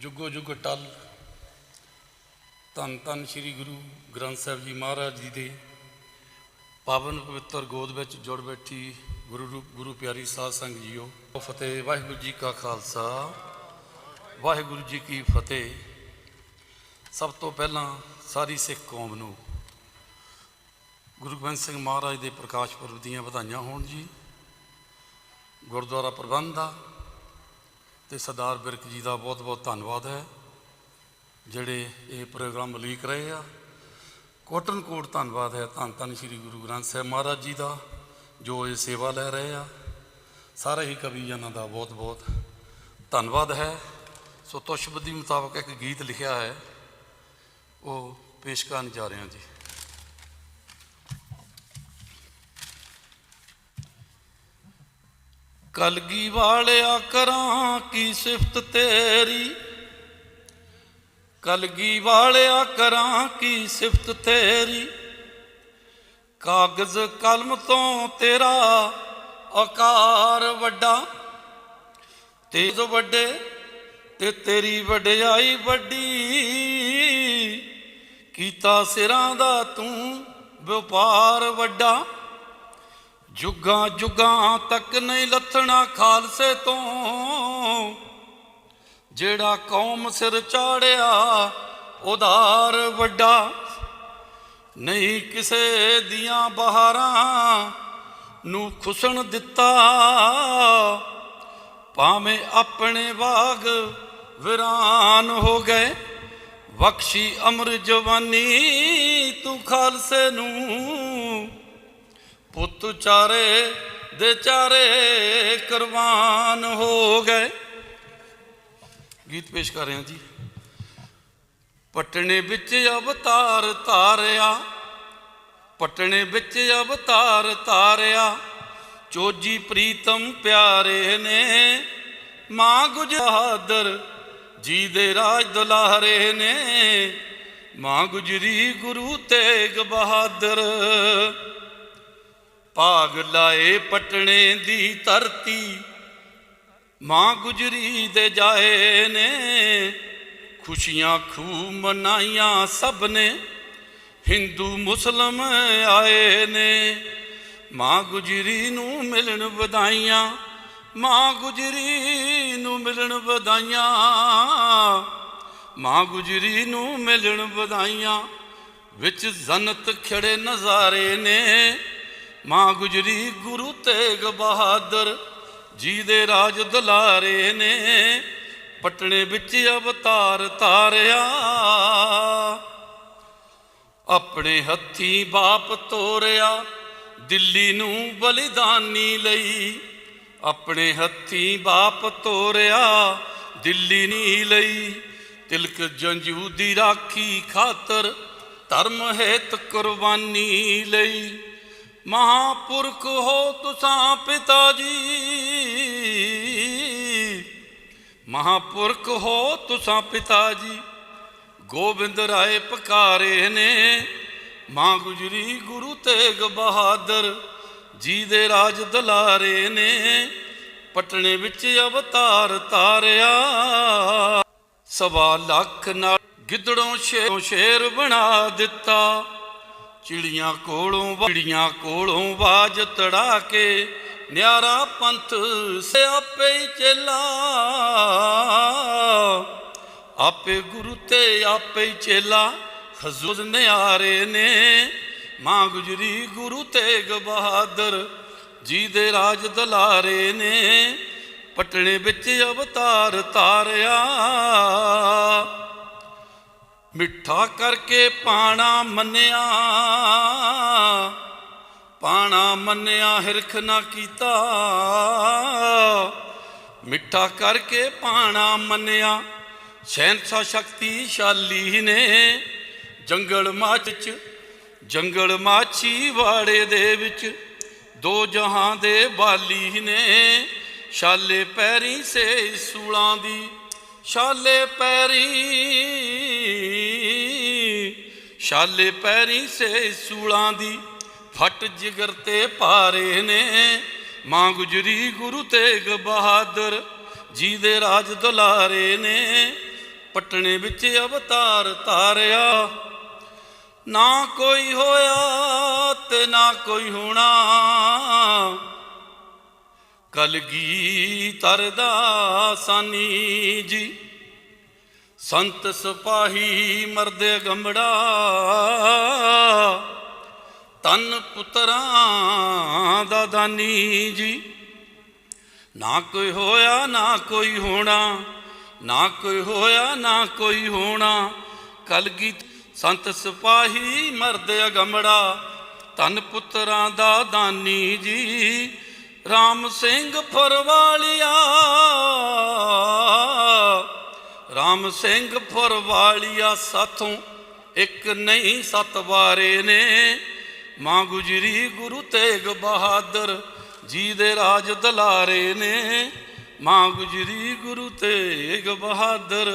ਜੁਗੋ ਜੁਗ ਟਲ। ਧੰਨ ਧੰਨ ਸ੍ਰੀ ਗੁਰੂ ਗ੍ਰੰਥ ਸਾਹਿਬ ਜੀ ਮਹਾਰਾਜ ਜੀ ਦੇ। ਪਾਵਨ ਪਵਿੱਤਰ ਗੋਦ ਵਿੱਚ ਜੁੜ ਬੈਠੀ ਗੁਰੂ ਰੂਪ, ਗੁਰੂ ਪਿਆਰੀ ਸਾਧ ਸੰਗ ਜੀਓ। ਫਤਿਹ, ਵਾਹਿਗੁਰੂ ਜੀ ਕਾ ਖਾਲਸਾ। ਵਾਹਿਗੁਰੂ ਜੀ ਕੀ ਫਤਿਹ। ਸਭ ਤੋਂ ਪਹਿਲਾਂ ਸਾਰੀ ਸਿੱਖ ਕੌਮ ਨੂੰ ਗੁਰੂ ਗੋਬਿੰਦ ਸਿੰਘ ਮਹਾਰਾਜ ਦੇ ਪ੍ਰਕਾਸ਼ ਪੁਰਬ ਦੀਆਂ ਵਧਾਈਆਂ ਹੋਣ ਜੀ। ਗੁਰਦੁਆਰਾ ਪ੍ਰਬੰਧ ਦਾ ਤੇ ਸਰਦਾਰ ਬਿਰਕ ਜੀ ਦਾ ਬਹੁਤ ਬਹੁਤ ਧੰਨਵਾਦ ਹੈ, ਜਿਹੜੇ ਇਹ ਪ੍ਰੋਗਰਾਮ ਲੀਕ ਰਹੇ ਆ। ਕੋਟਨ ਕੋਟ ਧੰਨਵਾਦ ਹੈ ਧੰਨ ਧੰਨ ਸ੍ਰੀ ਗੁਰੂ ਗ੍ਰੰਥ ਸਾਹਿਬ ਮਹਾਰਾਜ ਜੀ ਦਾ, ਜੋ ਇਹ ਸੇਵਾ ਲੈ ਰਹੇ ਆ। ਸਾਰੇ ਹੀ ਕਵੀ ਜਨਾਂ ਦਾ ਬਹੁਤ ਬਹੁਤ ਧੰਨਵਾਦ ਹੈ। ਸੋ ਤੁਸ਼ਬਦੀ ਮੁਤਾਬਕ ਇੱਕ ਗੀਤ ਲਿਖਿਆ ਹੈ, ਉਹ ਪੇਸ਼ ਕਰਨ ਜਾ ਰਹੇ ਹਾਂ ਜੀ। ਕਲਗੀ ਵਾਲਿਆ ਕਰਾਂ ਕੀ ਸਿਫਤ ਤੇਰੀ? ਕਲਗੀ ਵਾਲਿਆ ਕਰਾਂ ਕੀ ਸਿਫਤ ਤੇਰੀ? ਕਾਗਜ਼ ਕਲਮ ਤੋਂ ਤੇਰਾ ਆਕਾਰ ਵੱਡਾ। ਤੇਜ ਵੱਡੇ ਤੇ ਤੇਰੀ ਵਡਿਆਈ ਵੱਡੀ। ਕੀਤਾ ਸਿਰਾਂ ਦਾ ਤੂੰ ਵਪਾਰ ਵੱਡਾ। ਜੁਗਾਂ ਜੁਗਾਂ ਤੱਕ ਨਹੀਂ ਲੱਥਣਾ ਖਾਲਸੇ ਤੋਂ। ਜਿਹੜਾ ਕੌਮ ਸਿਰ ਚਾੜਿਆ, ਉਧਾਰ ਵੱਡਾ। ਨਹੀਂ ਕਿਸੇ ਦੀਆਂ ਬਹਾਰਾਂ ਨੂੰ ਖੁਸਣ ਦਿੱਤਾ। ਭਾਵੇਂ ਆਪਣੇ ਬਾਗ ਵਿਰਾਨ ਹੋ ਗਏ, ਬਖਸ਼ੀ ਅਮਰ ਜਵਾਨੀ ਤੂੰ ਖਾਲਸੇ ਨੂੰ। ਪੁੱਤ ਚਾਰੇ ਦੇ ਚਾਰੇ ਕੁਰਬਾਨ ਹੋ ਗਏ। ਗੀਤ ਪੇਸ਼ ਕਰ ਰਹੇ ਹਾਂ ਜੀ। ਪਟਣੇ ਵਿੱਚ ਅਵਤਾਰ ਧਾਰਿਆ ਪਟਣੇ ਵਿੱਚ ਅਵਤਾਰ ਧਾਰਿਆ ਚੋਜੀ ਪ੍ਰੀਤਮ ਪਿਆਰੇ ਨੇ ਮਾਂ ਗੁਜਹਾਦਰ ਜੀ ਦੇ ਰਾਜ ਦੁਲਾਰੇ ਨੇ ਮਾਂ ਗੁਜਰੀ ਗੁਰੂ ਤੇਗ ਬਹਾਦਰ। ਭਾਗ ਲਾਏ ਪਟਣੇ ਦੀ ਧਰਤੀ। ਮਾਂ ਗੁਜਰੀ ਦੇ ਜਾਏ ਨੇ, ਖੁਸ਼ੀਆਂ ਖੂ ਮਨਾਈਆਂ ਸਭ ਨੇ। ਹਿੰਦੂ ਮੁਸਲਮ ਆਏ ਨੇ, ਮਾਂ ਗੁਜਰੀ ਨੂੰ ਮਿਲਣ ਵਧਾਈਆਂ, ਮਾਂ ਗੁਜਰੀ ਨੂੰ ਮਿਲਣ ਵਧਾਈਆਂ। ਮਾਂ ਗੁਜਰੀ ਨੂੰ ਮਿਲਣ ਵਧਾਈਆਂ, ਵਿੱਚ ਜ਼ਨਤ ਖੜੇ ਨਜ਼ਾਰੇ ਨੇ। ਮਾਂ ਗੁਜਰੀ ਗੁਰੂ ਤੇਗ ਬਹਾਦਰ ਜੀ ਦੇ ਰਾਜ ਦੁਲਾਰੇ ਨੇ ਪਟਣੇ ਵਿੱਚ ਅਵਤਾਰ ਤਾਰਿਆ। ਆਪਣੇ ਹੱਥੀ ਬਾਪ ਤੋਰਿਆ, ਦਿੱਲੀ ਨੂੰ ਬਲੀਦਾਨੀ ਲਈ। ਆਪਣੇ ਹੱਥੀ ਬਾਪ ਤੋਰਿਆ, ਦਿੱਲੀ ਨੀ ਲਈ। ਤਿਲਕ ਜੰਜੂ ਦੀ ਰਾਖੀ ਖਾਤਰ ਧਰਮ ਹੇਤ ਕੁਰਬਾਨੀ ਲਈ। ਮਹਾਪੁਰਖ ਹੋ ਤੁਸਾਂ ਪਿਤਾ ਜੀ। ਮਹਾਪੁਰਖ ਹੋ ਤੁਸਾਂ ਪਿਤਾ ਜੀ। ਗੋਬਿੰਦ ਰਾਏ ਪਕਾਰੇ ਨੇ। ਮਾਂ ਗੁਜਰੀ ਗੁਰੂ ਤੇਗ ਬਹਾਦਰ ਜੀ ਦੇ ਰਾਜ ਦਲਾਰੇ ਨੇ। ਪਟਣੇ ਵਿੱਚ ਅਵਤਾਰ ਤਾਰਿਆ। ਸਵਾ ਲੱਖ ਨਾਲ ਗਿੱਦੜੋਂ ਸ਼ੇਰੋਂ ਸ਼ੇਰ ਬਣਾ ਦਿੱਤਾ। ਚਿੜੀਆਂ ਕੋਲੋਂ ਚਿੜੀਆਂ ਕੋਲੋਂ ਬਾਜ ਤੜਾ ਕੇ ਨਿਆਰਾ ਪੰਥ ਸਿਆਪੇ ਚੇਲਾ। ਆਪੇ ਗੁਰੂ ਤੇ ਆਪੇ ਚੇਲਾ ਹਜ਼ੂਰ ਨਿਆਰੇ ਨੇ। ਮਾਂ ਗੁਜਰੀ ਗੁਰੂ ਤੇਗ ਬਹਾਦਰ ਜੀ ਦੇ ਰਾਜ ਦਲਾਰੇ ਨੇ। ਪਟਣੇ ਵਿੱਚ ਅਵਤਾਰ ਤਾਰਿਆ। ਮਿੱਠਾ ਕਰਕੇ ਪਾਣਾ ਮੰਨਿਆ ਪਾਣਾ ਮੰਨਿਆ, ਹਿਰਖ ਨਾ ਕੀਤਾ। ਮਿੱਠਾ ਕਰਕੇ ਪਾਣਾ ਮੰਨਿਆ ਸ਼ਹਿਨਸ਼ਾ ਸ਼ਕਤੀਸ਼ਾਲੀ ਨੇ ਜੰਗਲ ਮਾਚ ਚ, ਜੰਗਲ ਮਾਛੀ ਵਾੜੇ ਦੇ ਵਿੱਚ ਦੋ ਜਹਾਂ ਦੇ ਬਾਲੀ ਨੇ, ਛਾਲੇ ਪੈਰੀ ਸੇ ਸੂਲਾਂ ਦੀ ਛਾਲੇ ਪੈਰੀ ਛਾਲੇ ਪੈਰੀ ਸੇ ਸੂਲਾਂ ਦੀ ਫਟ ਜਿਗਰ ਤੇ ਪਾਰੇ ਨੇ। ਮਾਂ ਗੁਜਰੀ ਗੁਰੂ ਤੇਗ ਬਹਾਦਰ ਜੀ ਦੇ ਰਾਜ ਦੁਲਾਰੇ ਨੇ। ਪਟਣੇ ਵਿੱਚ ਅਵਤਾਰ ਤਾਰਿਆ, ਨਾ ਕੋਈ ਹੋਇਆ ਤੇ ਨਾ ਕੋਈ ਹੋਣਾ। ਕਲਗੀ ਤਰਦਾ ਸਾਨੀ ਜੀ। ਸੰਤ ਸਿਪਾਹੀ ਮਰਦੇ ਗੰਬੜਾ ਤਨ ਪੁੱਤਰਾਂ ਦਾ ਦਾਨੀ ਜੀ। ਨਾ ਕੋਈ ਹੋਇਆ, ਨਾ ਕੋਈ ਹੋਣਾ। ਨਾ ਕੋਈ ਹੋਇਆ, ਨਾ ਕੋਈ ਹੋਣਾ। ਕਲਗੀ ਸੰਤ ਸਿਪਾਹੀ ਮਰਦ ਅਗੰਮੜਾ ਤਨ ਪੁੱਤਰਾਂ ਦਾ ਦਾਨੀ ਜੀ। ਰਾਮ ਸਿੰਘ ਫਰਵਾਲੀਆ। ਰਾਮ ਸਿੰਘ ਫਰਵਾਲੀਆ ਸਾਥੋਂ ਇੱਕ ਨਹੀਂ ਸੱਤ ਵਾਰੇ ਨੇ। ਮਾਂ ਗੁਜਰੀ ਗੁਰੂ ਤੇਗ ਬਹਾਦਰ ਜੀ ਦੇ ਰਾਜ ਦਲਾਰੇ ਨੇ। ਮਾਂ ਗੁਜਰੀ ਗੁਰੂ ਤੇਗ ਬਹਾਦਰ